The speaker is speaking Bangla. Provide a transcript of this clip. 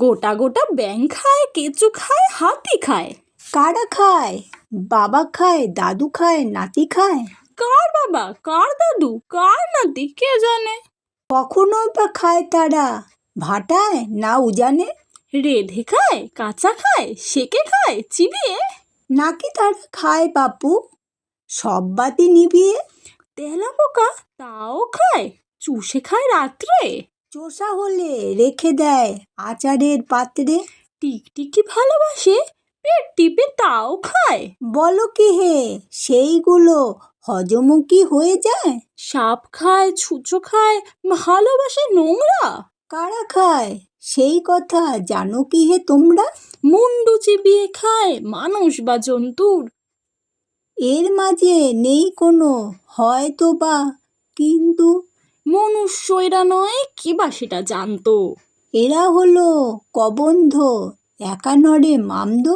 গোটা গোটা ব্যাং খায়, কেঁচু খায়, হাতি খায়। কারা খায়? বাবা খায়, দাদু খায়, নাতি খায়। কার বাবা? কার দাদু? কার নাতি? কে জানে? কখনোই বা খায় তারা? ভাটায় না উজানে? রেধে খায়, কাঁচা খায়, সেকে খায়, চিবিয়ে? নাকি তারা খায় বাপু? সব বাতি নিভিয়ে? তেলা পোকা তাও খায়, চুষে খায় রাত্রে? চোষা হলে রেখে দেয় আচারের পাত্রে। টিকটিকি ভালোবাসে পেট টিপে তাও খায়। বলো কি হে সেইগুলো হজমও কি হয়ে যায়? সাপ খায় ছুঁচো খায় ভালোবাসে নোংরা। কারা খায়? সেই কথা জানো কি হে তোমরা? মুন্ডু চিবিয়ে খায় মানুষ বা জন্তুর। এর মাঝে নেই কোনো হয়তো বা কিন্তু মনুষ্য এরা নয় কি বা সেটা জানতো? এরা হলো কবন্ধ একা নড়ে মামদো